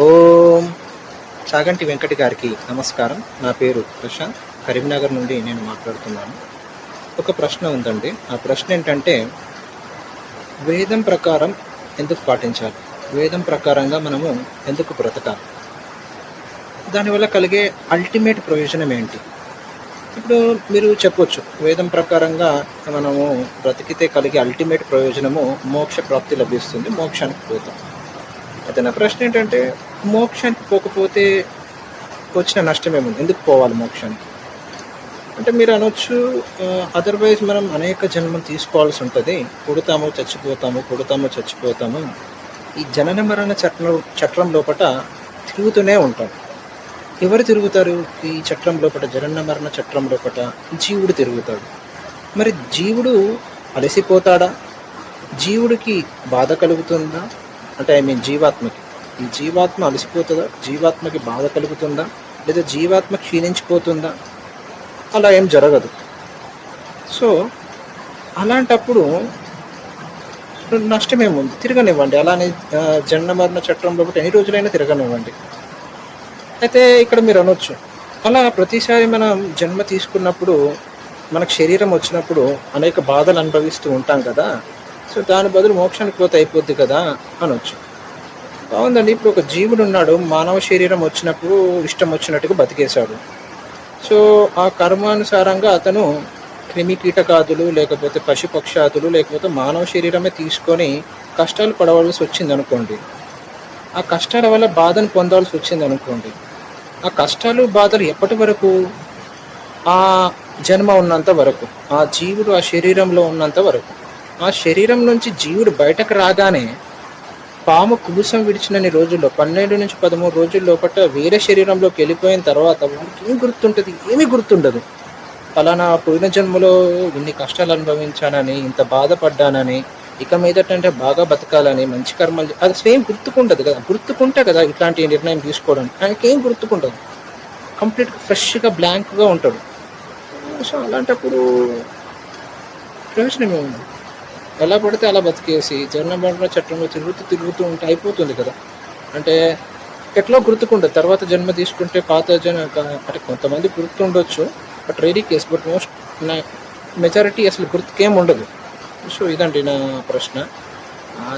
ఓం చాగంటి వెంకట గారికి నమస్కారం. నా పేరు ప్రశాంత్. కరీంనగర్ నుండి నేను మాట్లాడుతున్నాను. ఒక ప్రశ్న ఉందండి. ఆ ప్రశ్న ఏంటంటే వేదం ప్రకారం ఎందుకు పాటించాలి? వేదం ప్రకారంగా మనము ఎందుకు బ్రతకాలి? దానివల్ల కలిగే అల్టిమేట్ ప్రయోజనం ఏంటి? ఇప్పుడు మీరు చెప్పొచ్చు వేదం ప్రకారంగా మనము బ్రతికితే కలిగే అల్టిమేట్ ప్రయోజనము మోక్ష ప్రాప్తి లభిస్తుంది మోక్షానికి పోతాం. అయితే నా ప్రశ్న ఏంటంటే మోక్షానికి పోకపోతే వచ్చిన నష్టం ఏముంది? ఎందుకు పోవాలి మోక్షానికి? అంటే మీరు అనొచ్చు అదర్వైజ్ మనం అనేక జన్మలు తీసుకోవాల్సి ఉంటుంది. పుడతాము చచ్చిపోతాము పుడతాము చచ్చిపోతాము. ఈ జనన మరణ చట్రం చట్రం లోపల తిరుగుతూనే ఉంటాం. ఎవరు తిరుగుతారు? ఈ చట్రం లోపల జనన మరణ చట్రం లోపల జీవుడు తిరుగుతాడు. మరి జీవుడు అలసిపోతాడా? జీవుడికి బాధ కలుగుతుందా? అంటే ఐ మీన్ జీవాత్మకి. ఈ జీవాత్మ అలసిపోతుందా? జీవాత్మకి బాధ కలుగుతుందా? లేదా జీవాత్మ క్షీణించిపోతుందా? అలా ఏం జరగదు. సో అలాంటప్పుడు నష్టమేముంది? తిరగనివ్వండి. అలానే ఆ, జన్మ మరణ చట్టంలో బట్టి ఎన్ని రోజులైనా తిరగనివ్వండి. అయితే ఇక్కడ మీరు అనొచ్చు. అలా ప్రతిసారి మనం జన్మ తీసుకున్నప్పుడు మనకు శరీరం వచ్చినప్పుడు అనేక బాధలు అనుభవిస్తూ ఉంటాం కదా. సో దాని బదులు మోక్షానికి పోతే అయిపోద్ది కదా అనొచ్చు. బాగుందండి ఇప్పుడు ఒక జీవుడు ఉన్నాడు మానవ శరీరం వచ్చినప్పుడు ఇష్టం వచ్చినట్టుగా బతికేశాడు. సో ఆ కర్మానుసారంగా అతను క్రిమి కీటకాదులు లేకపోతే పశుపక్షాదులు లేకపోతే మానవ శరీరమే తీసుకొని కష్టాలు పడవలసి వచ్చింది అనుకోండి ఆ కష్టాల వల్ల బాధను పొందాల్సి వచ్చింది అనుకోండి ఆ కష్టాలు బాధలు ఎప్పటి వరకు? ఆ జన్మ ఉన్నంత వరకు ఆ జీవుడు ఆ శరీరంలో ఉన్నంత వరకు. ఆ శరీరం నుంచి జీవుడు బయటకు రాగానే పాము కుబుసం విడిచినన్ని రోజుల్లో పన్నెండు నుంచి పదమూడు రోజుల లోపల వేరే శరీరంలోకి వెళ్ళిపోయిన తర్వాత వాడికి ఏం గుర్తుంటుంది? ఏమీ గుర్తుండదు. ఫలానా పోయిన జన్మలో ఇన్ని కష్టాలు అనుభవించానని ఇంత బాధపడ్డానని ఇక మీదటంటే బాగా బతకాలని మంచి కర్మలు అది సేమ్ గుర్తుకుంటుంది కదా? గుర్తుకుంటే కదా ఇట్లాంటి నిర్ణయం తీసుకోవడం. ఆయనకేం గుర్తుకుంటుంది కంప్లీట్ కంప్లీట్గా ఫ్రెష్గా బ్లాంక్గా ఉంటాడు. సో అలాంటప్పుడు ప్రయోజనం ఏముంది ఎలా పడితే అలా బతికేసి జన్మబండ చట్టంలో తిరుగుతూ తిరుగుతూ ఉంటే అయిపోతుంది కదా. అంటే ఎట్లా గుర్తుకుండదు. తర్వాత జన్మ తీసుకుంటే పాత జన అంటే కొంతమంది గుర్తుండొచ్చు. But ready case but most నా మెజారిటీ అసలు గుర్తుకేం ఉండదు. సో ఇదండి నా ప్రశ్న.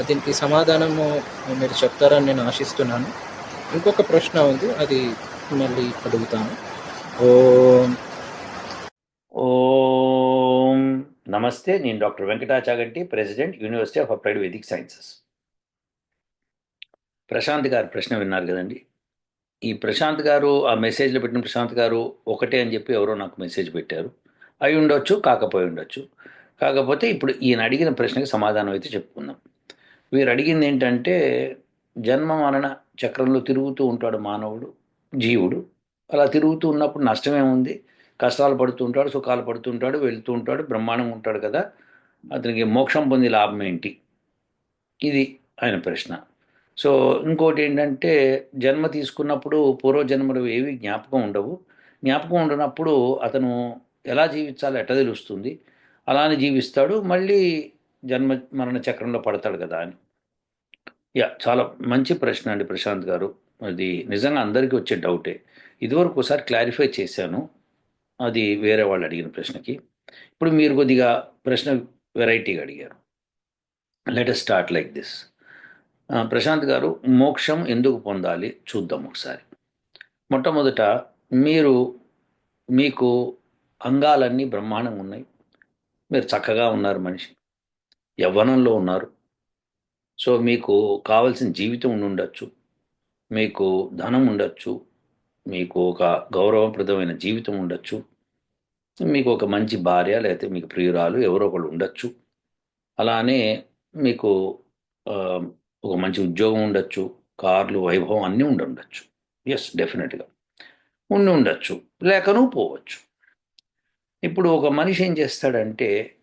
దీనికి సమాధానము మీరు చెప్తారని నేను ఆశిస్తున్నాను. ఇంకొక ప్రశ్న ఉంది. అది మళ్ళీ అడుగుతాను. ఓం. ఓం. నమస్తే నేను doctor Venkatachaganti president university of applied Vedic sciences. Prashant garu ప్రశ్న విన్నారు కదండి. ఈ ప్రశాంత్ గారు ఆ మెసేజ్లో పెట్టిన ప్రశాంత్ గారు ఒకటే అని చెప్పి ఎవరో నాకు మెసేజ్ పెట్టారు. అయి ఉండొచ్చు కాకపోయి ఉండొచ్చు. కాకపోతే ఇప్పుడు ఈయన అడిగిన ప్రశ్నకి సమాధానం అయితే చెప్పుకుందాం. వీరు అడిగింది ఏంటంటే జన్మ మరణ చక్రంలో తిరుగుతూ ఉంటాడు మానవుడు జీవుడు. అలా తిరుగుతూ ఉన్నప్పుడు నష్టమేముంది? కష్టాలు పడుతుంటాడు సుఖాలు పడుతుంటాడు వెళ్తూ ఉంటాడు బ్రహ్మాండంగా ఉంటాడు కదా. అతనికి మోక్షం పొంది లాభం ఏంటి? ఇది ఆయన ప్రశ్న. సో ఇంకోటి ఏంటంటే జన్మ తీసుకున్నప్పుడు పూర్వజన్మలు ఏవి జ్ఞాపకం ఉండవు. జ్ఞాపకం ఉండనప్పుడు అతను ఎలా జీవించాలో ఎట్ట తెలుస్తుంది? అలానే జీవిస్తాడు మళ్ళీ జన్మ మరణ చక్రంలో పడతాడు కదా అని. యా చాలా మంచి ప్రశ్న అండి ప్రశాంత్ గారు. అది నిజంగా అందరికీ వచ్చే డౌటే. ఇదివరకు ఒకసారి క్లారిఫై చేశాను. అది వేరే వాళ్ళు అడిగిన ప్రశ్నకి. ఇప్పుడు మీరు కొద్దిగా ప్రశ్న వెరైటీగా అడిగారు. Let start like this Prashant garu మోక్షం ఎందుకు పొందాలి? చూద్దాం ఒకసారి. మొట్టమొదట మీరు మీకు అంగాలన్నీ బ్రహ్మాండంగా ఉన్నాయి. మీరు చక్కగా ఉన్నారు మనిషి. యవ్వనంలో ఉన్నారు. సో మీకు కావలసిన జీవితం ఉండి ఉండొచ్చు. మీకు ధనం ఉండొచ్చు. మీకు ఒక గౌరవప్రదమైన జీవితం ఉండొచ్చు. మీకు ఒక మంచి భార్య లేకపోతే మీకు ప్రియురాలు ఎవరో ఒకళ్ళు ఉండొచ్చు. అలానే మీకు ఒక మంచి ఉద్యోగం ఉండొచ్చు కార్లు వైభవం అన్నీ ఉండి ఉండొచ్చు. ఎస్ డెఫినెట్గా ఉండి ఉండొచ్చు లేకనూ పోవచ్చు. ఇప్పుడు ఒక మనిషి ఏం చేస్తాడంటే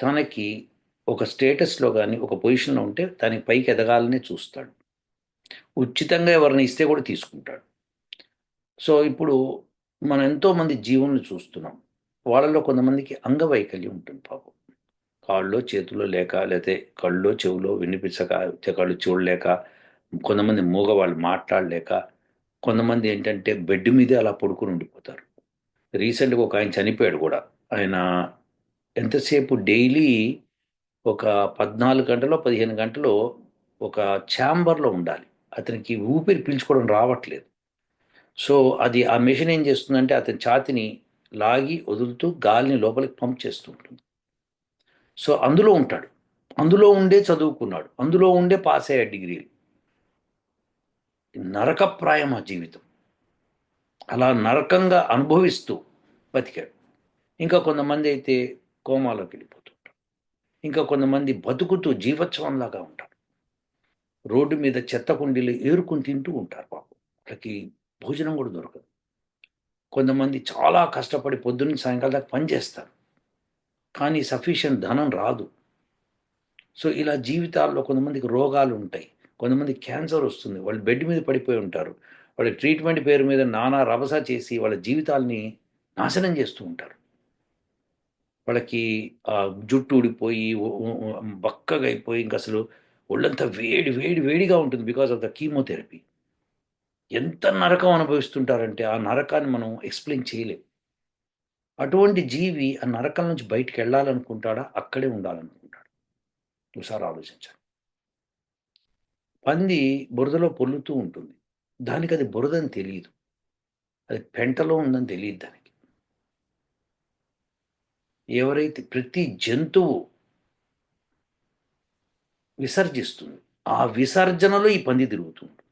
తనకి ఒక స్టేటస్లో కానీ ఒక పొజిషన్లో ఉంటే తనకి పైకి ఎదగాలనే చూస్తాడు. ఉచితంగా ఎవరిని ఇస్తే కూడా తీసుకుంటాడు. సో ఇప్పుడు మనం ఎంతోమంది జీవులను చూస్తున్నాం. వాళ్ళలో కొంతమందికి అంగవైకల్యం ఉంటుంది పాపం. కాళ్ళలో చేతుల్లో లేక లేకపోతే కళ్ళలో చెవులో వినిపించక కళ్ళు చూడలేక కొంతమంది మూగవాళ్ళు మాట్లాడలేక కొంతమంది ఏంటంటే బెడ్ మీదే అలా పడుకుని ఉండిపోతారు. రీసెంట్గా ఒక ఆయన చనిపోయాడు కూడా. ఆయన ఎంతసేపు డైలీ ఒక పద్నాలుగు గంటలో పదిహేను గంటలో ఒక ఛాంబర్లో ఉండాలి. అతనికి ఊపిరి పీల్చుకోవడం రావట్లేదు. సో అది ఆ మెషిన్ ఏం చేస్తుందంటే అతని ఛాతిని లాగి వదులుతూ గాలిని లోపలికి పంప్ చేస్తూ ఉంటుంది. సో అందులో ఉంటాడు. అందులో ఉండే చదువుకున్నాడు. అందులో ఉండే పాస్ అయ్యాడు డిగ్రీలు. నరకప్రాయం ఆ జీవితం. అలా నరకంగా అనుభవిస్తూ బతికాడు. ఇంకా కొంతమంది అయితే కోమాలోకి వెళ్ళిపోతుంటారు. ఇంకా కొంతమంది బతుకుతూ జీవోత్సవంలాగా ఉంటారు. రోడ్డు మీద చెత్త కుండీలు ఏరుకుని తింటూ ఉంటారు పాపం. వాళ్ళకి భోజనం కూడా దొరకదు. కొంతమంది చాలా కష్టపడి పొద్దున్న సాయంకాలం దాకా పనిచేస్తారు కానీ సఫిషియంట్ ధనం రాదు. సో ఇలా జీవితాల్లో కొంతమందికి రోగాలు ఉంటాయి. కొంతమంది క్యాన్సర్ వస్తుంది. వాళ్ళు బెడ్ మీద పడిపోయి ఉంటారు. వాళ్ళ ట్రీట్మెంట్ పేరు మీద నానా రభస చేసి వాళ్ళ జీవితాల్ని నాశనం చేస్తూ ఉంటారు. వాళ్ళకి జుట్టు ఊడిపోయి బక్కగా అయిపోయి ఇంకా అసలు ఒళ్ళంతా వేడి వేడి వేడిగా ఉంటుంది బికాస్ ఆఫ్ ద కీమోథెరపీ ఎంత నరకం అనుభవిస్తుంటారంటే ఆ నరకాన్ని మనం ఎక్స్ప్లెయిన్ చేయలేం. అటువంటి జీవి ఆ నరకం నుంచి బయటికి వెళ్ళాలనుకుంటాడా? అక్కడే ఉండాలనుకుంటాడు. ఒకసారి ఆలోచించాలి పంది బురదలో పొల్లుతూ ఉంటుంది. దానికి అది బురదని తెలియదు. అది పెంటలో ఉందని తెలియదు దానికి. ఎవరైతే ప్రతి జంతువు విసర్జిస్తుంది ఆ విసర్జనలో ఈ పంది తిరుగుతూ ఉంటుంది.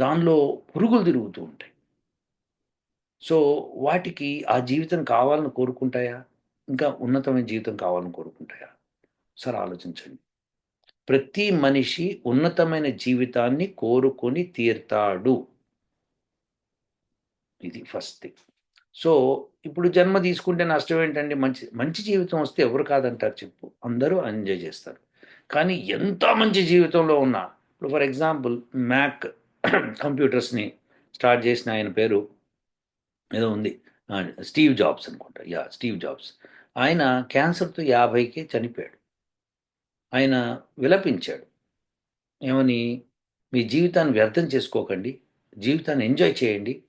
దానిలో పురుగులు తిరుగుతూ ఉంటాయి. సో వాటికి ఆ జీవితం కావాలని కోరుకుంటాయా? ఇంకా ఉన్నతమైన జీవితం కావాలని కోరుకుంటాయా? సరే ఆలోచించండి. ప్రతి మనిషి ఉన్నతమైన జీవితాన్ని కోరుకొని తీరుతాడు. ఇది ఫస్ట్ థింగ్. సో ఇప్పుడు జన్మ తీసుకుంటే నష్టం ఏంటండి? మంచి మంచి జీవితం వస్తే ఎవరు కాదంటారు చెప్పు. అందరూ ఎంజాయ్ చేస్తారు. కానీ ఎంత మంచి జీవితంలో ఉన్నా ఇప్పుడు ఫర్ ఎగ్జాంపుల్ మ్యాక్ కంప్యూటర్స్ని స్టార్ట్ చేసిన ఆయన పేరు ఏదో ఉంది. స్టీవ్ జాబ్స్ అనుకుంటా. Yeah Steve Jobs. ఆయన క్యాన్సర్తో యాభైకే చనిపోయాడు. ఆయన విలపించాడు. ఏమని మీ జీవితాన్ని వ్యర్థం చేసుకోకండి. జీవితాన్ని ఎంజాయ్ చేయండి.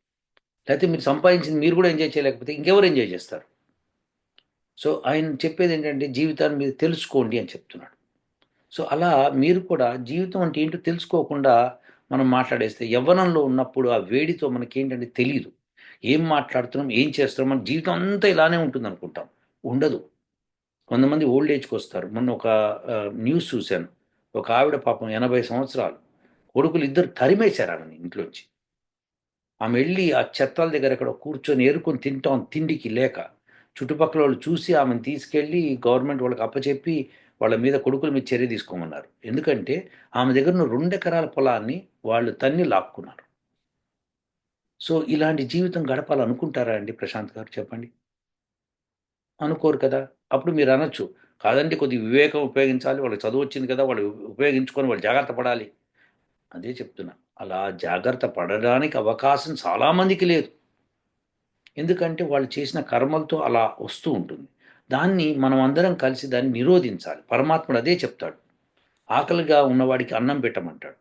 లేకపోతే మీరు సంపాదించింది మీరు కూడా ఎంజాయ్ చేయలేకపోతే ఇంకెవరు ఎంజాయ్ చేస్తారు? సో ఆయన చెప్పేది ఏంటంటే జీవితాన్ని మీరు తెలుసుకోండి అని చెప్తున్నాడు. సో అలా మీరు కూడా జీవితం అంటే ఏంటో తెలుసుకోకుండా మనం మాట్లాడేస్తే యవ్వనంలో ఉన్నప్పుడు ఆ వేడితో మనకి ఏంటంటే తెలియదు ఏం మాట్లాడుతున్నాం ఏం చేస్తున్నాం మన జీవితం అంతా ఇలానే ఉంటుంది అనుకుంటాం ఉండదు. కొంతమంది ఓల్డ్ ఏజ్కి వస్తారు. మొన్న ఒక న్యూస్ చూశాను. ఒక ఆవిడ పాపం ఎనభై సంవత్సరాలు. కొడుకులు ఇద్దరు తరిమేశారు ఆమెని ఇంట్లోంచి. ఆమె వెళ్ళి ఆ చెత్తల దగ్గర ఎక్కడ కూర్చొని ఏరుకొని తింటాం తిండికి లేక. చుట్టుపక్కల వాళ్ళు చూసి ఆమెను తీసుకెళ్ళి గవర్నమెంట్ వాళ్ళకి అప్పచెప్పి వాళ్ళ మీద కొడుకుల మీద చర్య తీసుకోమన్నారు. ఎందుకంటే ఆమె దగ్గర ఉన్న రెండు ఎకరాల పొలాన్ని వాళ్ళు తన్ని లాక్కున్నారు. సో ఇలాంటి జీవితం గడపాలనుకుంటారా అండి ప్రశాంత్ గారు? చెప్పండి. అనుకోరు కదా. అప్పుడు మీరు అనొచ్చు. కాదండి కొద్ది వివేకం ఉపయోగించాలి. వాళ్ళకి చదువు వచ్చింది కదా వాళ్ళు ఉపయోగించుకొని వాళ్ళు జాగ్రత్త పడాలి. అదే చెప్తున్నా. అలా జాగ్రత్త పడడానికి అవకాశం చాలామందికి లేదు. ఎందుకంటే వాళ్ళు చేసిన కర్మలతో అలా వస్తూ ఉంటుంది. దాన్ని మనం అందరం కలిసి దాన్ని నిరోధించాలి. పరమాత్ముడు అదే చెప్తాడు. ఆకలిగా ఉన్నవాడికి అన్నం పెట్టమంటాడు.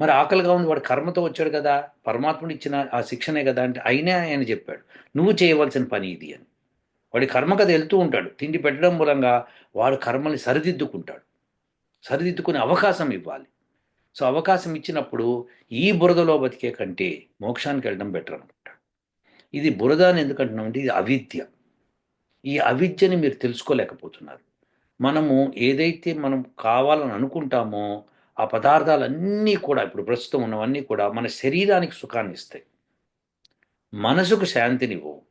మరి ఆకలిగా ఉంది కర్మతో వచ్చాడు కదా పరమాత్ముడు ఇచ్చిన ఆ శిక్షణే కదా అంటే అయినా ఆయన చెప్పాడు. నువ్వు చేయవలసిన పని ఇది అని. వాడి కర్మ కథ వెళ్తూ ఉంటాడు. తిండి పెట్టడం మూలంగా వాడు కర్మల్ని సరిదిద్దుకుంటాడు. సరిదిద్దుకునే అవకాశం ఇవ్వాలి. సో అవకాశం ఇచ్చినప్పుడు ఈ బురదలో బతికే కంటే మోక్షానికి వెళ్ళడం బెటర్ అనుకుంటాడు. ఇది బురద అని ఎందుకంటున్నామంటే ఇది అవిద్య. ఈ అవిద్యని మీరు తెలుసుకోలేకపోతున్నారు. మనము ఏదైతే మనం కావాలని అనుకుంటామో ఆ పదార్థాలన్నీ కూడా ఇప్పుడు ప్రస్తుతం ఉన్నవన్నీ కూడా మన శరీరానికి సుఖాన్ని ఇస్తాయి. మనసుకు శాంతినివ్వవు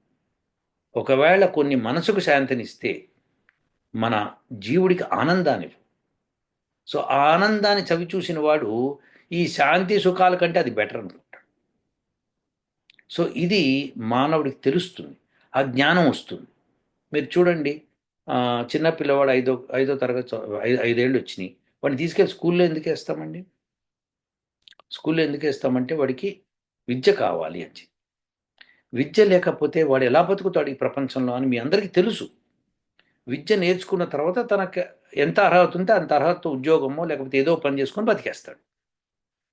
ఒకవేళ కొన్ని మనసుకు శాంతినిస్తే మన జీవుడికి ఆనందాన్ని సో ఆ ఆనందాన్ని చవి చూసిన వాడు ఈ శాంతి సుఖాల కంటే అది బెటర్ అనుకుంటాడు సో ఇది మానవుడికి తెలుస్తుంది. ఆ జ్ఞానం వస్తుంది. మీరు చూడండి చిన్న పిల్లవాడు ఐదో ఐదో తరగతి ఐదేళ్ళు వచ్చినాయి. వాడిని తీసుకెళ్ళి స్కూల్లో ఎందుకు వేస్తామండి? స్కూల్లో ఎందుకు వేస్తామంటే వాడికి విద్య కావాలి అని విద్య లేకపోతే వాడు ఎలా బతుకుతాడు ఈ ప్రపంచంలో అని మీ అందరికీ తెలుసు. విద్య నేర్చుకున్న తర్వాత తనకు ఎంత అర్హత ఉంటే అంత అర్హత ఉద్యోగమో లేకపోతే ఏదో పని చేసుకొని బతికేస్తాడు.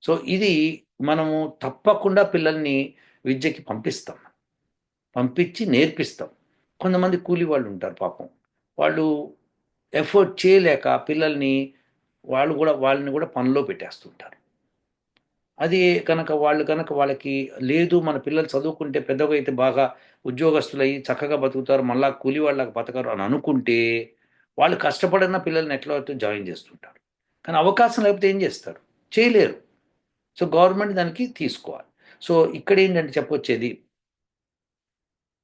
సో ఇది మనము తప్పకుండా పిల్లల్ని విద్యకి పంపిస్తాం. పంపించి నేర్పిస్తాం. కొంతమంది కూలి వాళ్ళు ఉంటారు పాపం. వాళ్ళు ఎఫర్ట్ చేయలేక పిల్లల్ని వాళ్ళు కూడా వాళ్ళని కూడా పనిలో పెట్టేస్తుంటారు. అది కనుక వాళ్ళు కనుక వాళ్ళకి లేదు మన పిల్లలు చదువుకుంటే పెద్దగా అయితే బాగా ఉద్యోగస్తులయ్యి చక్కగా బతుకుతారు మళ్ళా కూలి వాళ్ళకి బతకరు అని అనుకుంటే వాళ్ళు కష్టపడిన పిల్లల్ని ఎట్లా అయితే జాయిన్ చేస్తుంటారు. కానీ అవకాశం లేకపోతే ఏం చేస్తారు? చేయలేరు. సో గవర్నమెంట్ దానికి తీసుకోవాలి. సో ఇక్కడ ఏంటంటే చెప్పొచ్చేది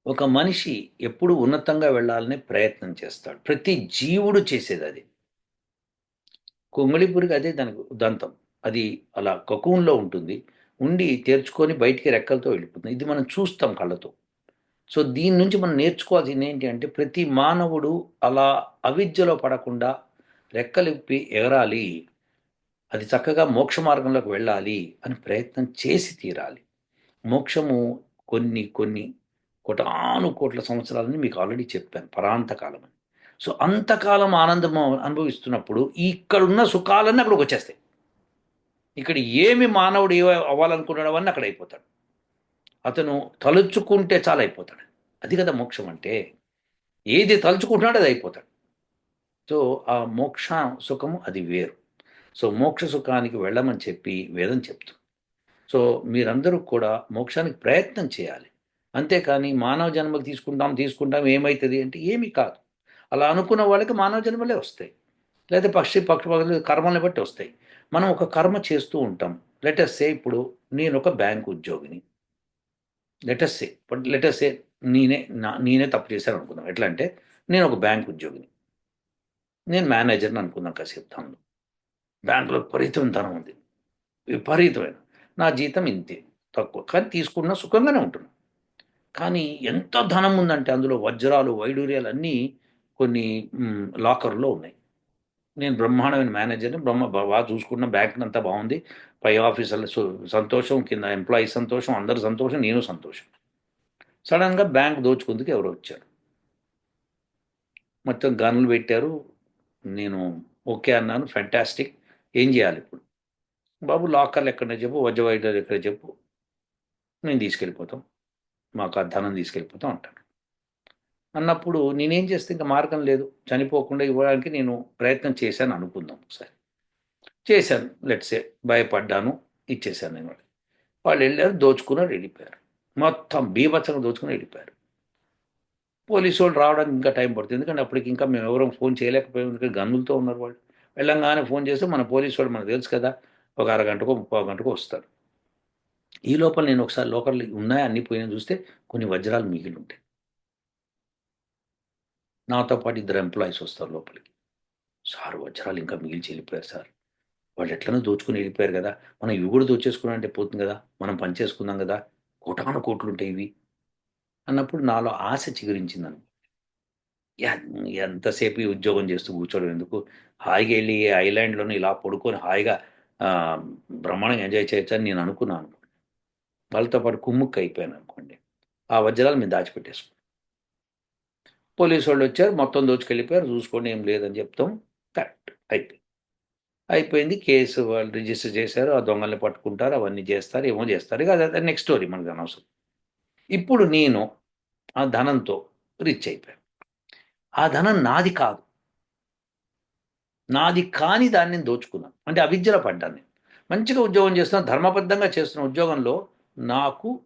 ఒక మనిషి ఎప్పుడు ఉన్నతంగా వెళ్ళాలనే ప్రయత్నం చేస్తాడు. ప్రతి జీవుడు చేసేది అది. కొంగళిపురికి అదే దానికి దంతం అది అలా కకూన్లో ఉంటుంది. ఉండి తెరుచుకొని బయటికి రెక్కలతో వెళ్ళిపోతుంది. ఇది మనం చూస్తాం కళ్ళతో. సో దీని నుంచి మనం నేర్చుకోవాల్సింది ఏంటి అంటే ప్రతి మానవుడు అలా అవిద్యలో పడకుండా రెక్కలిప్పి ఎగరాలి. అది చక్కగా మోక్ష మార్గంలోకి వెళ్ళాలి అని ప్రయత్నం చేసి తీరాలి. మోక్షము కొన్ని కొన్ని కోటాను కోట్ల సంవత్సరాలని మీకు ఆల్రెడీ చెప్పాను పరాంతకాలం అని. సో అంతకాలం ఆనందం అనుభవిస్తున్నప్పుడు ఇక్కడున్న సుఖాలన్నీ అక్కడికి వచ్చేస్తాయి. ఇక్కడ ఏమి మానవుడు ఏ అవ్వాలనుకున్నాడో అన్నీ అక్కడ అయిపోతాడు. అతను తలుచుకుంటే చాలా అయిపోతాడు. అది కదా మోక్షం అంటే. ఏది తలుచుకుంటున్నాడో అది అయిపోతాడు. సో ఆ మోక్ష సుఖము అది వేరు. సో మోక్ష సుఖానికి వెళ్ళమని చెప్పి వేదం చెప్తుంది. సో మీరందరూ కూడా మోక్షానికి ప్రయత్నం చేయాలి. అంతేకాని మానవ జన్మలు తీసుకుంటాం తీసుకుంటాం ఏమవుతుంది అంటే ఏమీ కాదు. అలా అనుకున్న వాళ్ళకి మానవ జన్మలే వస్తాయి. లేదా పక్షి పక్షి పక్షులు కర్మల్ని బట్టి వస్తాయి. మనం ఒక కర్మ చేస్తూ ఉంటాం. లెటస్ సే ఇప్పుడు నేను ఒక బ్యాంక్ ఉద్యోగిని. Let's say but let's say నేనే నా నేనే తప్పు చేశాను అనుకుందాం. ఎట్లా అంటే నేను ఒక బ్యాంక్ ఉద్యోగిని. నేను మేనేజర్ని అనుకుందాం కాసేపు దానిలో. బ్యాంకులో విపరీతమైన ధనం ఉంది. విపరీతమైన. నా జీతం ఇంతే తక్కువ. కానీ తీసుకున్న సుఖంగానే ఉంటున్నాను కానీ ఎంత ధనం ఉందంటే అందులో వజ్రాలు వైడూర్యాలు అన్నీ కొన్ని లాకర్లో ఉన్నాయి. నేను బ్రహ్మాండమైన మేనేజర్ని బ్రహ్మ బాగా చూసుకున్న బ్యాంక్ అంతా బాగుంది. పై ఆఫీసర్ సంతోషం కింద ఎంప్లాయీ సంతోషం అందరు సంతోషం నేను సంతోషం. సడన్గా బ్యాంక్ దోచుకుందుకు ఎవరు వచ్చారు. మొత్తం గన్లు పెట్టారు. నేను ఓకే అన్నాను ఫ్యాంటాస్టిక్. ఏం చేయాలి ఇప్పుడు? బాబు లాకర్లు ఎక్కడ చెప్పు వజ్ర వైడర్ ఎక్కడ చెప్పు. నేను తీసుకెళ్ళిపోతాం. మాకు ఆ ధనం తీసుకెళ్ళిపోతూ ఉంటాడు. అన్నప్పుడు నేనేం చేస్తే ఇంకా మార్గం లేదు. చనిపోకుండా ఇవ్వడానికి నేను ప్రయత్నం చేశాను అనుకుందాం ఒకసారి. చేశాను. లెట్సే భయపడ్డాను ఇచ్చేసాను నేను వాళ్ళకి. వాళ్ళు వెళ్ళారు దోచుకున్నారు వెళ్ళిపోయారు. మొత్తం బీభత్సంగా దోచుకుని వెళ్ళిపోయారు. పోలీసు వాళ్ళు రావడానికి ఇంకా టైం పడుతుంది. ఎందుకంటే అప్పటికి ఇంకా మేము ఎవరో ఫోన్ చేయలేకపోయాం. ఎందుకంటే గన్నులతో ఉన్నారు వాళ్ళు. వెళ్ళంగానే ఫోన్ చేస్తే మన పోలీసు వాళ్ళు మనకు తెలుసు కదా ఒక అరగంటకో ముప్పై గంటకో వస్తారు. ఈ లోపల నేను ఒకసారి లోకల్ ఉన్నాయా? అన్ని పోయినా చూస్తే కొన్ని వజ్రాలు మిగిలి ఉంటాయి నాతో పాటు ఇద్దరు ఎంప్లాయీస్ వస్తారు లోపలికి. సార్ వజ్రాలు ఇంకా మిగిల్చి వెళ్ళిపోయారు సార్. వాళ్ళు ఎట్లనో దోచుకుని వెళ్ళిపోయారు కదా. మనం ఇవి కూడా దోచేసుకున్నాం అంటే పోతుంది కదా. మనం పని చేసుకుందాం కదా. కోటాను కోట్లు ఉంటాయి ఇవి. అన్నప్పుడు నాలో ఆశ చిగురించిందని ఎంతసేపు ఉద్యోగం చేస్తూ కూర్చోవడం ఎందుకు? హాయిగా వెళ్ళి ఐలాండ్లోనే ఇలా పడుకొని హాయిగా బ్రహ్మాండంగా ఎంజాయ్ చేయొచ్చని నేను అనుకున్నాను. వాళ్ళతో పాటు కుమ్ముక్కు అయిపోయాను అనుకోండి. ఆ వజ్రాలు మేము దాచిపెట్టేసుకున్నాం. పోలీసు వాళ్ళు వచ్చారు మొత్తం దోచుకెళ్ళిపోయారు చూసుకోండి ఏం లేదని చెప్తాం. కరెక్ట్. అయిపోయింది. అయిపోయింది కేసు వాళ్ళు రిజిస్టర్ చేశారు ఆ దొంగల్ని పట్టుకుంటారు అవన్నీ చేస్తారు ఏమో చేస్తారు. ఇక అదే నెక్స్ట్ స్టోరీ మనకు అనవసరం. ఇప్పుడు నేను ఆ ధనంతో రిచ్ అయిపోయాను. ఆ ధనం నాది కాదు. నాది కాని దాన్ని నేను దోచుకున్నాను. అంటే అవిద్యలో పడ్డాను నేను. మంచిగా ఉద్యోగం చేస్తున్నాను ధర్మబద్ధంగా చేస్తున్న ఉద్యోగంలో నాకు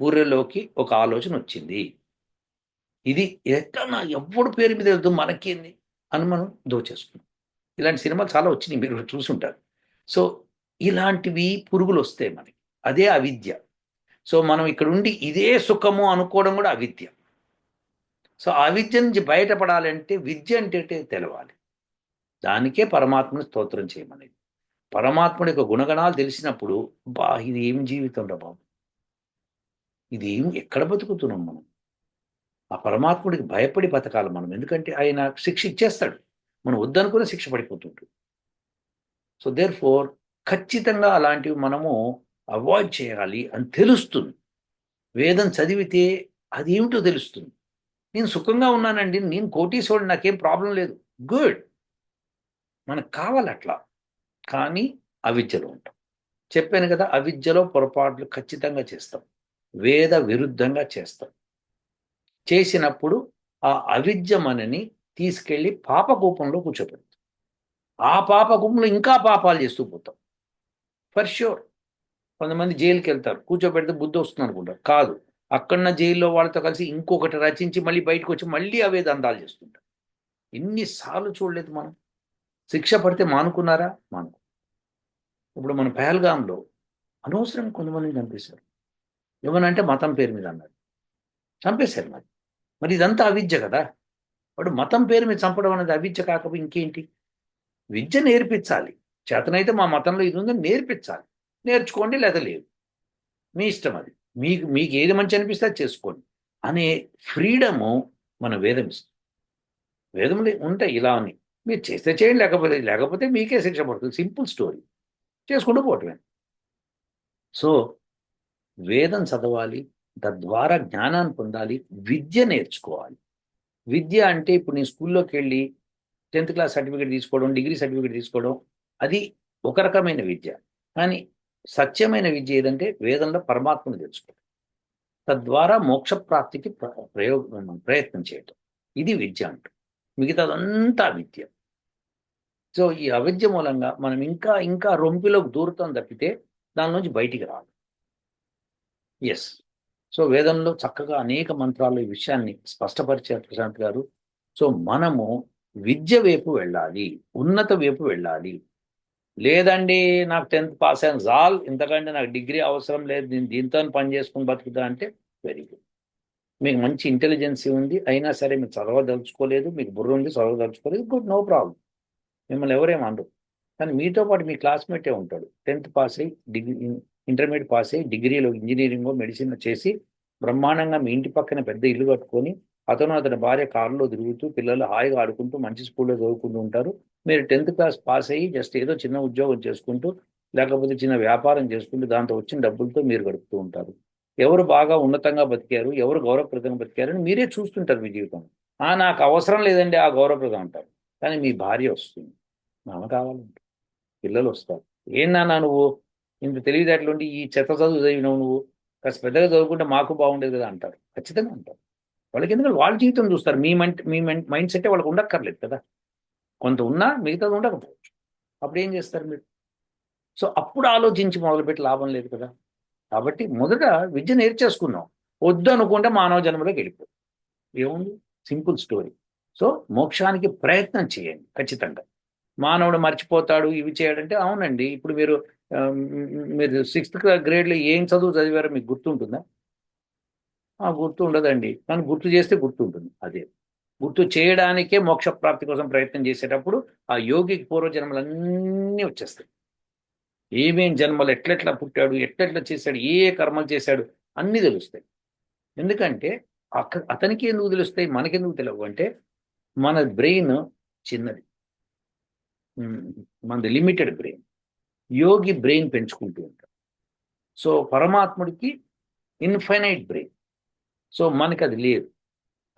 పూర్వలోకి ఒక ఆలోచన వచ్చింది. ఇది ఎక్కడ నా ఎవడు పేరు మీద వెళ్తూ మనకేంది అని మనం దోచేసుకున్నాం. ఇలాంటి సినిమాలు చాలా వచ్చినాయి మీరు చూసుంటారు. సో ఇలాంటివి పురుగులు వస్తాయి మనకి. అదే అవిద్య. సో మనం ఇక్కడ ఉండి ఇదే సుఖము అనుకోవడం కూడా అవిద్య. సో అవిద్య నుంచి బయటపడాలంటే విద్య అంటే తెలవాలి. దానికే పరమాత్మను స్తోత్రం చేయమనేది. పరమాత్ముడి యొక్క గుణగణాలు తెలిసినప్పుడు బా ఇది ఏం జీవితం రా బాబు. ఇది ఏం ఎక్కడ బతుకుతున్నాం మనం? ఆ పరమాత్ముడికి భయపడి బతకాలి మనం. ఎందుకంటే ఆయన శిక్ష ఇచ్చేస్తాడు. మనం వద్దనుకునే శిక్ష పడిపోతుంటుంది. సో దేర్ ఫోర్ ఖచ్చితంగా అలాంటివి మనము అవాయిడ్ చేయాలి అని తెలుస్తుంది. వేదం చదివితే అది ఏమిటో తెలుస్తుంది. నేను సుఖంగా ఉన్నానండి. నేను కోటీశ్వరుడు. నాకేం ప్రాబ్లం లేదు. గుడ్ మనకు కావాలి అట్లా. కానీ అవిద్యలో ఉంటాం. చెప్పాను కదా అవిద్యలో పొరపాట్లు ఖచ్చితంగా చేస్తాం. వేద విరుద్ధంగా చేస్తాం చేసినప్పుడు ఆ అవిద్య మనని తీసుకెళ్ళి పాపకూపంలో కూర్చోబెడతాం ఆ పాపకూపంలో ఇంకా పాపాలు చేస్తూ పోతాం. ఫర్ ష్యూర్ కొంతమంది జైలుకి వెళ్తారు కూర్చోబెడితే బుద్ధి వస్తుంది అనుకుంటారు. కాదు. అక్కడున్న జైల్లో వాళ్ళతో కలిసి ఇంకొకటి రచించి మళ్ళీ బయటకు వచ్చి మళ్ళీ అవే దందాలు చేస్తుంటారు. ఎన్నిసార్లు చూడలేదు మనం. శిక్ష పడితే మానుకున్నారా? మానుకు ఇప్పుడు మన పహల్గాంలో అనవసరం కొంతమంది కనిపిస్తారు ఇవ్వనంటే మతం పేరు మీద అన్నారు చంపేశారు మరి. మరి ఇదంతా అవిద్య కదా. వాడు మతం పేరు మీద చంపడం అనేది అవిద్య కాకపోతే ఇంకేంటి? విద్య నేర్పించాలి. చేతనైతే మా మతంలో ఇది ఉందని నేర్పించాలి. నేర్చుకోండి లేదా లేదు. మీ ఇష్టం అది. మీకు మీకు ఏది మంచి అనిపిస్తే అది చేసుకోండి. అనే ఫ్రీడము మన వేదం ఇస్తుంది. వేదములు ఉంటాయి ఇలా అని మీరు చేస్తే చేయండి లేకపోతే లేకపోతే మీకే శిక్ష పడుతుంది. Simple story. చేసుకుంటూ పోవటమే. సో వేదం చదవాలి తద్వారా జ్ఞానాన్ని పొందాలి విద్య నేర్చుకోవాలి. విద్య అంటే ఇప్పుడు నేను స్కూల్లోకి వెళ్ళి టెన్త్ క్లాస్ సర్టిఫికేట్ తీసుకోవడం డిగ్రీ సర్టిఫికేట్ తీసుకోవడం అది ఒక రకమైన విద్య. కానీ సత్యమైన విద్య ఏదంటే వేదంలో పరమాత్మను తెలుసుకోవడం. తద్వారా మోక్ష ప్రాప్తికి ప్ర- ప్రయత్నం చేయటం. ఇది విద్య అంటాం. మిగతాదంతా విద్య. సో ఈ అవిద్య మూలంగా మనం ఇంకా ఇంకా రొంపిలోకి దూరుతాం తప్పితే దాని నుంచి బయటికి రాదు ఎస్ సో వేదంలో చక్కగా అనేక మంత్రాలు ఈ విషయాన్ని స్పష్టపరిచారు ప్రశాంత్ గారు. సో మనము విద్య వైపు వెళ్ళాలి ఉన్నత వైపు వెళ్ళాలి. లేదండి నాకు టెన్త్ పాస్ అయిన జాల్ ఇంతకంటే నాకు డిగ్రీ అవసరం లేదు నేను దీంతో పని చేసుకుని బతుకుతా అంటే వెరీ గుడ్. మీకు మంచి ఇంటెలిజెన్సీ ఉంది అయినా సరే మీరు చదవదలుచుకోలేదు మీకు బుర్ర ఉంది చదవదలుచుకోలేదు గుడ్ నో ప్రాబ్లం. మిమ్మల్ని ఎవరేం అనరు. కానీ మీతో పాటు మీ క్లాస్మేటే ఉంటాడు. టెన్త్ పాస్ అయ్యి డిగ్రీ ఇంటర్మీడియట్ పాస్ అయ్యి డిగ్రీలో ఇంజనీరింగ్ మెడిసిన్ చేసి బ్రహ్మాండంగా మీ ఇంటి పక్కన పెద్ద ఇల్లు కట్టుకొని అతను అతని భార్య కారులో తిరుగుతూ పిల్లలు హాయిగా ఆడుకుంటూ మంచి స్కూల్లో చదువుకుంటూ ఉంటారు. మీరు టెన్త్ క్లాస్ పాస్ అయ్యి జస్ట్ ఏదో చిన్న ఉద్యోగం చేసుకుంటూ లేకపోతే చిన్న వ్యాపారం చేసుకుంటూ దాంతో వచ్చిన డబ్బులతో మీరు గడుపుతూ ఉంటారు. ఎవరు బాగా ఉన్నతంగా బతికారు ఎవరు గౌరవప్రదంగా బతికారు అని మీరే చూస్తుంటారు మీ జీవితం. ఆ నాకు అవసరం లేదండి ఆ గౌరవప్రదం అంటారు. కానీ మీ భార్య వస్తుంది. నాన్న కావాలంటే. పిల్లలు వస్తారు. ఏం నాన్న నువ్వు? ఇంత తెలివితేటలు ఉండి ఈ చెత్త చదువు చదివినావు నువ్వు కాస్త పెద్దగా చదువుకుంటే మాకు బాగుండేది కదా అంటారు. ఖచ్చితంగా అంటారు. వాళ్ళకి ఎందుకంటే వాళ్ళ జీవితం చూస్తారు. మీ మైండ్ మీ మైండ్ సెట్ వాళ్ళకి ఉండక్కర్లేదు కదా. కొంత ఉన్నా మిగతాది ఉండకపోవచ్చు. అప్పుడు ఏం చేస్తారు మీరు? సో అప్పుడు ఆలోచించి మొదలుపెట్టి లాభం లేదు కదా. కాబట్టి మొదట విద్య నేర్చేసుకున్నాం. వద్దు అనుకుంటే మానవ జన్మలోకి వెళ్ళిపో ఏముంది? Simple story. సో మోక్షానికి ప్రయత్నం చేయండి ఖచ్చితంగా. మానవుడు మర్చిపోతాడు ఇవి చేయడంటే అవునండి. ఇప్పుడు మీరు మీరు సిక్స్త్ గ్రేడ్లో ఏం చదువు చదివారో మీకు గుర్తుంటుందా? ఆ, గుర్తు ఉండదండి కానీ గుర్తు చేస్తే గుర్తుంటుంది. అదే. గుర్తు చేయడానికే మోక్ష ప్రాప్తి కోసం ప్రయత్నం చేసేటప్పుడు ఆ యోగికి పూర్వజన్మలన్నీ వచ్చేస్తాయి. ఏమేం జన్మలు ఎట్లెట్లా పుట్టాడు ఎట్లెట్లా చేశాడు ఏ కర్మలు చేశాడు అన్నీ తెలుస్తాయి. ఎందుకంటే అక్క అతనికి ఎందుకు తెలుస్తాయి? మనకెందుకు తెలియవు అంటే మన బ్రెయిన్ చిన్నది. మనది లిమిటెడ్ బ్రెయిన్. యోగి బ్రెయిన్ పెంచుకుంటూ ఉంటాడు. సో పరమాత్ముడికి ఇన్ఫైనైట్ బ్రెయిన్. సో మనకి అది లేదు.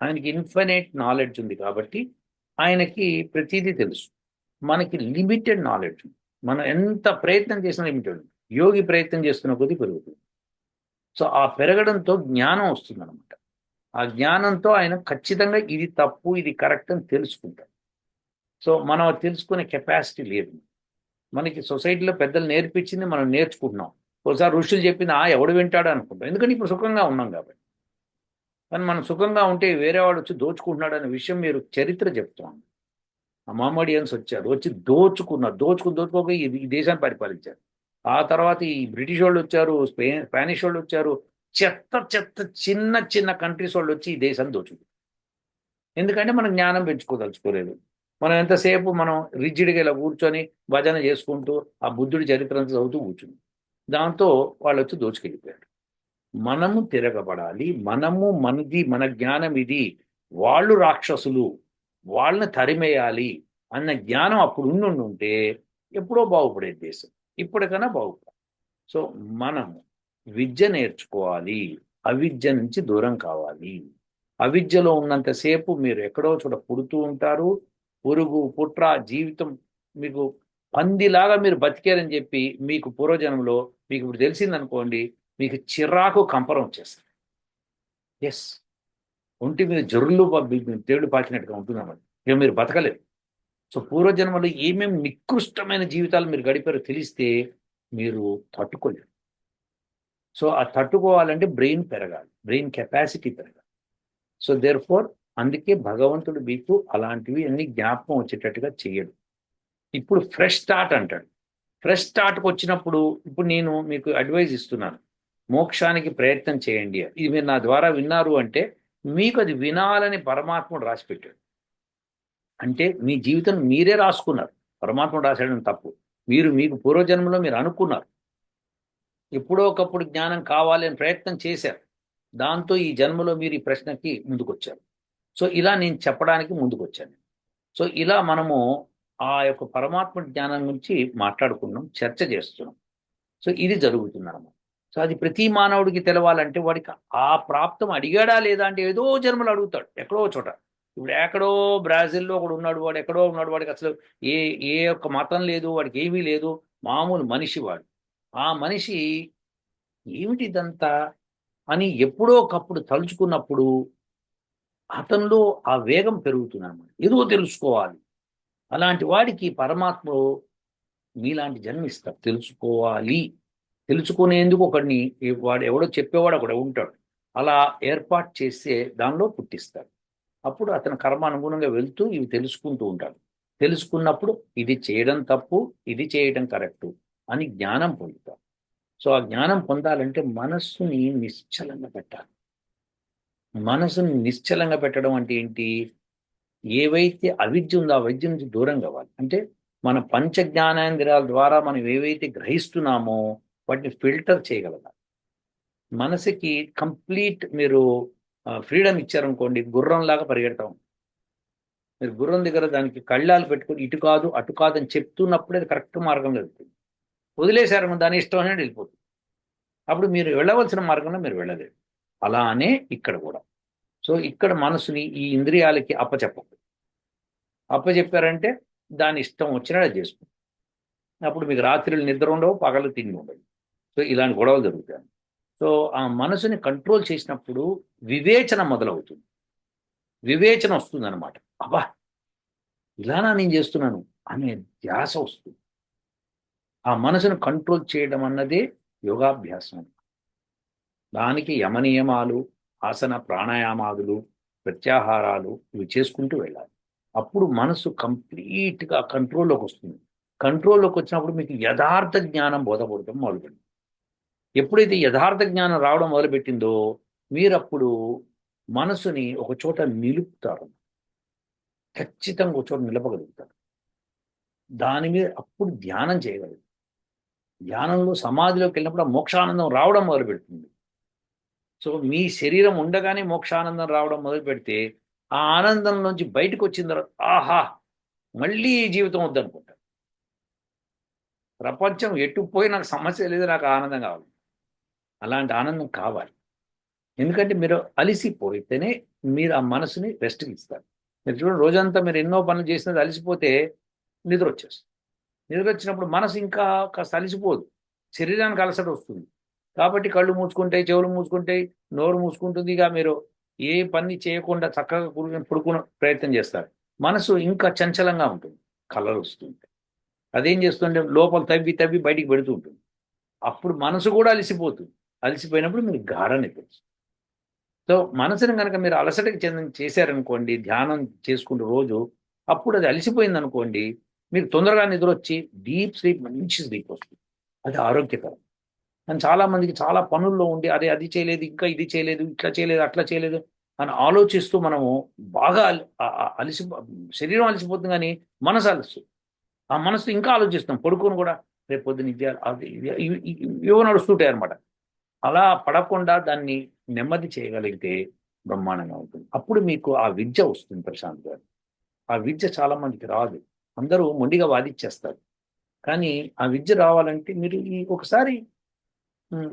ఆయనకి ఇన్ఫైనైట్ నాలెడ్జ్ ఉంది కాబట్టి ఆయనకి ప్రతిదీ తెలుసు. మనకి లిమిటెడ్ నాలెడ్జ్ ఉంది. మనం ఎంత ప్రయత్నం చేసినా లిమిటెడ్ ఉంది. యోగి ప్రయత్నం చేస్తున్న కొద్దీ పెరుగుతుంది. సో ఆ పెరగడంతో జ్ఞానం వస్తుంది అనమాట ఆ జ్ఞానంతో ఆయన ఖచ్చితంగా ఇది తప్పు ఇది కరెక్ట్ అని తెలుసుకుంటాడు. సో మనం అది తెలుసుకునే కెపాసిటీ లేదు. మనకి సొసైటీలో పెద్దలు నేర్పించింది మనం నేర్చుకుంటున్నాం. ఒకసారి ఋషులు చెప్పింది ఆ ఎవడు వింటాడు? అనుకుంటాం. ఎందుకంటే ఇప్పుడు సుఖంగా ఉన్నాం కాబట్టి. కానీ మనం సుఖంగా ఉంటే వేరేవాడు వచ్చి దోచుకుంటున్నాడు అనే విషయం మీరు చరిత్ర చెప్తున్నాను ఆ మహమ్మడియన్స్ వచ్చారు వచ్చి దోచుకున్నారు. దోచుకుని దోచుకోక ఈ ఈ దేశాన్ని పరిపాలించారు. ఆ తర్వాత ఈ బ్రిటిష్ వాళ్ళు వచ్చారు స్పెయిన్ స్పానిష్ వాళ్ళు వచ్చారు చెత్త చెత్త చిన్న చిన్న కంట్రీస్ వాళ్ళు వచ్చి ఈ దేశాన్ని దోచుకు ఎందుకంటే మనం జ్ఞానం పెంచుకోదలుచుకోలేదు. మనం ఎంతసేపు మనం రిజిడ్గా ఇలా కూర్చొని భజన చేసుకుంటూ ఆ బుద్ధుడి చరిత్ర చదువుతూ కూర్చుంది దాంతో వాళ్ళు వచ్చి దోచుకెళ్ళిపోయారు. మనము తిరగబడాలి. మనము మనది మన జ్ఞానం ఇది. వాళ్ళు రాక్షసులు. వాళ్ళని తరిమేయాలి అన్న జ్ఞానం అప్పుడు ఉండి ఉంటే ఎప్పుడో బాగుపడేది దేశం. ఇప్పటికైనా బాగుపడాలి. సో మనము విద్య నేర్చుకోవాలి. అవిద్య నుంచి దూరం కావాలి. అవిద్యలో ఉన్నంతసేపు మీరు ఎక్కడో చోట పుడుతూ ఉంటారు. పొరుగు పుట్ర జీవితం మీకు పందిలాగా మీరు బతికారని చెప్పి మీకు పూర్వజన్మలో మీకు ఇప్పుడు తెలిసిందనుకోండి మీకు చిరాకు కంపరం వచ్చేస్తుంది. ఎస్ ఒంటి మీద జరులు తేడు పాకినట్టుగా ఉంటుందన్నమాట ఇక మీరు బతకలేరు. సో పూర్వజన్మలో ఏమేమి నికృష్టమైన జీవితాలు మీరు గడిపారో తెలిస్తే మీరు తట్టుకోలేరు. సో ఆ తట్టుకోవాలంటే బ్రెయిన్ పెరగాలి. బ్రెయిన్ కెపాసిటీ పెరగాలి. సో దేర్ ఫోర్ అందుకే భగవంతుడు మీకు అలాంటివి అన్ని జ్ఞాపకం వచ్చేటట్టుగా చేయడు ఇప్పుడు ఫ్రెష్ స్టార్ట్ అంటాడు. ఫ్రెష్ స్టార్ట్కి వచ్చినప్పుడు ఇప్పుడు నేను మీకు అడ్వైజ్ ఇస్తున్నాను. మోక్షానికి ప్రయత్నం చేయండి ఇది మీరు నా ద్వారా విన్నారు అంటే మీకు అది వినాలని పరమాత్ముడు రాసి పెట్టాడు అంటే మీ జీవితం మీరే రాసుకున్నారు. పరమాత్ముడు రాసేయడం తప్పు. మీరు మీకు పూర్వజన్మలో మీరు అనుకున్నారు. ఎప్పుడో ఒకప్పుడు జ్ఞానం కావాలి అని ప్రయత్నం చేశారు. దాంతో ఈ జన్మలో మీరు ఈ ప్రశ్నకి ముందుకొచ్చారు. సో ఇలా నేను చెప్పడానికి ముందుకొచ్చాను. సో ఇలా మనము ఆ యొక్క పరమాత్మ జ్ఞానం గురించి మాట్లాడుకున్నాం చర్చ చేస్తున్నాం. సో ఇది జరుగుతుందన్నమాట. సో అది ప్రతి మానవుడికి తెలవాలంటే వాడికి ఆ ప్రాప్తం అడిగాడా లేదా అంటే ఏదో జన్మలు అడుగుతాడు ఎక్కడో చోట. ఇప్పుడు ఎక్కడో బ్రాజిల్లో ఒకడు ఉన్నాడు వాడు ఎక్కడో ఉన్నాడు వాడికి అసలు ఏ ఏ యొక్క మతం లేదు వాడికి ఏమీ లేదు మామూలు మనిషి వాడు. ఆ మనిషి ఏమిటిదంతా అని ఎప్పుడో ఒకప్పుడు తలుచుకున్నప్పుడు అతనిలో ఆ వేగం పెరుగుతుందన్నమాట. ఏదో తెలుసుకోవాలి. అలాంటి వాడికి పరమాత్మలో మీలాంటి జన్మిస్తారు. తెలుసుకోవాలి. తెలుసుకునేందుకు ఒకడిని వాడు ఎవడో చెప్పేవాడు ఒకడు ఉంటాడు. అలా ఏర్పాటు చేస్తే దానిలో పుట్టిస్తాడు. అప్పుడు అతని కర్మ అనుగుణంగా వెళ్తూ ఇవి తెలుసుకుంటూ ఉంటాడు. తెలుసుకున్నప్పుడు ఇది చేయడం తప్పు ఇది చేయడం కరెక్టు అని జ్ఞానం పొందుతాడు. సో ఆ జ్ఞానం పొందాలంటే మనస్సుని నిశ్చలంగా పెట్టాలి. మనసును నిశ్చలంగా పెట్టడం అంటే ఏంటి? ఏవైతే అవిద్య ఉందో ఆ విద్య నుంచి దూరం కావాలి. అంటే మన పంచ జ్ఞానేంద్రియాల ద్వారా మనం ఏవైతే గ్రహిస్తున్నామో వాటిని ఫిల్టర్ చేయగలగాలి. మనసుకి కంప్లీట్ మీరు ఫ్రీడమ్ ఇచ్చారనుకోండి గుర్రంలాగా పరిగెడతాం. మీరు గుర్రం దగ్గర దానికి కళ్ళాలు పెట్టుకొని ఇటు కాదు అటు కాదు అని చెప్తున్నప్పుడే అది కరెక్ట్ మార్గంలో వెళ్తుంది. వదిలేశారు దాని ఇష్టం అనేది వెళ్ళిపోతుంది. అప్పుడు మీరు వెళ్ళవలసిన మార్గంలో మీరు వెళ్ళలేరు. అలానే ఇక్కడ కూడా. సో ఇక్కడ మనసుని ఈ ఇంద్రియాలకి అప్పచెప్పకూడదు. అప్పచెప్పారంటే దాని ఇష్టం వచ్చినట్టు చేసుకుంటాం అప్పుడు మీకు రాత్రిలు నిద్ర ఉండవు పగలు తిండి ఉండవు. సో ఇలాంటి గొడవలు జరుగుతాయి. సో ఆ మనసుని కంట్రోల్ చేసినప్పుడు వివేచన మొదలవుతుంది. వివేచన వస్తుంది అనమాట అబ్బా! ఇలానా నేను చేస్తున్నాను అనే ధ్యాస వస్తుంది. ఆ మనసును కంట్రోల్ చేయడం అన్నదే యోగాభ్యాసం. దానికి యమనియమాలు ఆసన ప్రాణాయామాదులు ప్రత్యాహారాలు ఇవి చేసుకుంటూ వెళ్ళాలి. అప్పుడు మనసు కంప్లీట్గా కంట్రోల్లోకి వస్తుంది. కంట్రోల్లోకి వచ్చినప్పుడు మీకు యథార్థ జ్ఞానం బోధపడటం మొదలుపెట్టింది ఎప్పుడైతే యథార్థ జ్ఞానం రావడం మొదలుపెట్టిందో మీరప్పుడు మనసుని ఒక చోట నిలుపుతారు. ఖచ్చితంగా ఒక చోట నిలపగలుగుతారు. దాని మీద అప్పుడు ధ్యానం చేయగలరు ధ్యానంలో సమాధిలోకి వెళ్ళినప్పుడు ఆ మోక్షానందం రావడం మొదలుపెడుతుంది. సో మీ శరీరం ఉండగానే మోక్షానందం రావడం మొదలు పెడితే ఆ ఆనందం నుంచి బయటకు వచ్చిన తర్వాత ఆహా మళ్ళీ జీవితం వద్దనుకుంటారు ప్రపంచం ఎట్టుపోయి నాకు సమస్య లేదు నాకు ఆనందం కావాలి. అలాంటి ఆనందం కావాలి. ఎందుకంటే మీరు అలిసిపోయితేనే మీరు ఆ మనసుని రెస్ట్కి ఇస్తారు మీరు చూడండి రోజంతా మీరు ఎన్నో పనులు చేసినది అలిసిపోతే నిద్ర వచ్చేస్తుంది. నిద్ర వచ్చినప్పుడు మనసు ఇంకా కాస్త అలిసిపోదు. శరీరానికి అలసట వస్తుంది. కాబట్టి కళ్ళు మూసుకుంటాయి చెవులు మూసుకుంటాయి నోరు మూసుకుంటుంది ఇక మీరు ఏ పని చేయకుండా చక్కగా కూర్చొని పడుకునే ప్రయత్నం చేస్తారు. మనసు ఇంకా చంచలంగా ఉంటుంది కలర్ వస్తుంది అదేం చేస్తుంటే? లోపల తవ్వి తవ్వి బయటికి పెడుతూ ఉంటుంది. అప్పుడు మనసు కూడా అలసిపోతుంది. అలసిపోయినప్పుడు మీరు గాఢని తెలుసు సో మనసుని కనుక మీరు అలసటకి చెందిన చేశారనుకోండి ధ్యానం చేసుకుంటూ రోజు అప్పుడు అది అలసిపోయింది అనుకోండి మీకు తొందరగా నిద్ర వచ్చి డీప్ స్లీప్ మంచి స్లీప్ వస్తుంది. అది ఆరోగ్యకరం. కానీ చాలా మందికి చాలా పనుల్లో ఉండి అదే అది చేయలేదు ఇంకా ఇది చేయలేదు ఇట్లా చేయలేదు అట్లా చేయలేదు అని ఆలోచిస్తూ మనము బాగా అలిసి శరీరం అలసిపోతుంది కానీ మనసు అలసు. ఆ మనసు ఇంకా ఆలోచిస్తాం. పడుకొని కూడా రేపు పొద్దున ఇది ఇవో నడుస్తుంటాయి అనమాట అలా పడకుండా దాన్ని నెమ్మది చేయగలిగితే బ్రహ్మాండంగా ఉంటుంది. అప్పుడు మీకు ఆ విద్య వస్తుంది ప్రశాంత్ గారు. ఆ విద్య చాలా మందికి రాదు. అందరూ మొండిగా వాదిచ్చేస్తారు. కానీ ఆ విద్య రావాలంటే మీరు ఈ ఒకసారి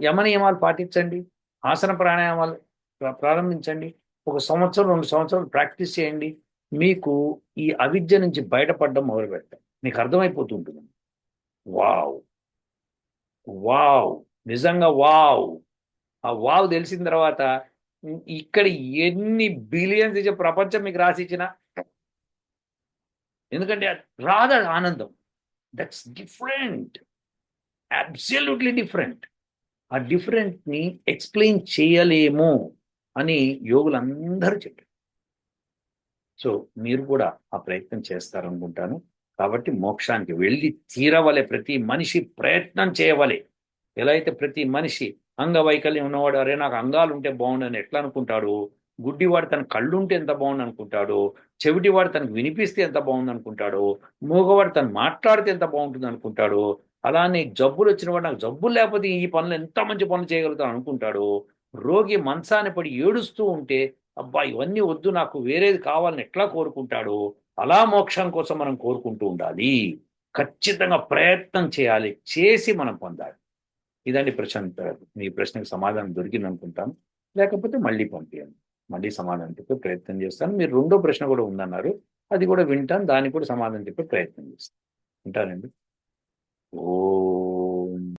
యమ నియమాలు పాటించండి ఆసన ప్రాణాయామాలు ప్రారంభించండి ఒక సంవత్సరం రెండు సంవత్సరాలు ప్రాక్టీస్ చేయండి మీకు ఈ అవిద్య నుంచి బయటపడడం మొదలు పెడతాం మీకు అర్థమైపోతుంటుంది. వావ్. వావ్. నిజంగా వావ్. ఆ వావ్ తెలిసిన తర్వాత ఇక్కడ ఎన్ని బిలియన్స్ ఇచ్చే ప్రపంచం మీకు రాసి ఇచ్చిన? ఎందుకంటే రాదా ఆనందం. దట్స్ డిఫరెంట్ అబ్సల్యూట్లీ డిఫరెంట్ ఆ డిఫరెంట్ని ఎక్స్ప్లెయిన్ చేయలేము అని యోగులందరూ చెప్పారు. సో మీరు కూడా ఆ ప్రయత్నం చేస్తారనుకుంటాను. కాబట్టి మోక్షానికి వెళ్ళి తీరవలే ప్రతి మనిషి ప్రయత్నం చేయవలే. ఎలా అయితే ప్రతి మనిషి అంగవైకల్యం ఉన్నవాడు అరే నాకు అంగాలు ఉంటే బాగుండని ఎట్లా అనుకుంటాడు? గుడ్డివాడు తన కళ్ళు ఉంటే ఎంత బాగుంది అనుకుంటాడు? చెవిటివాడు తనకు వినిపిస్తే ఎంత బాగుంది అనుకుంటాడు? మూగవాడు తను మాట్లాడితే ఎంత బాగుంటుంది అనుకుంటాడు? అలానే జబ్బులు వచ్చిన నాకు జబ్బులు లేకపోతే ఈ పనులు ఎంత మంచి పనులు చేయగలుగుతాను అనుకుంటాడు రోగి మంచాన్ని పడి ఏడుస్తూ ఉంటే అబ్బా ఇవన్నీ వద్దు నాకు వేరేది కావాలని ఎట్లా కోరుకుంటాడు అలా మోక్షం కోసం మనం కోరుకుంటూ ఉండాలి. ఖచ్చితంగా ప్రయత్నం చేయాలి చేసి మనం పొందాలి. ఇదండి ప్రశాంత్ మీ ప్రశ్నకు సమాధానం దొరికింది అనుకుంటాను. లేకపోతే మళ్ళీ పంపించండి మళ్ళీ సమాధానం చెప్పే ప్రయత్నం చేస్తాను. మీరు రెండో ప్రశ్న కూడా ఉందన్నారు. అది కూడా వింటాను. దానికి కూడా సమాధానం చెప్పే ప్రయత్నం చేస్తాను. ఉంటానండి ఓ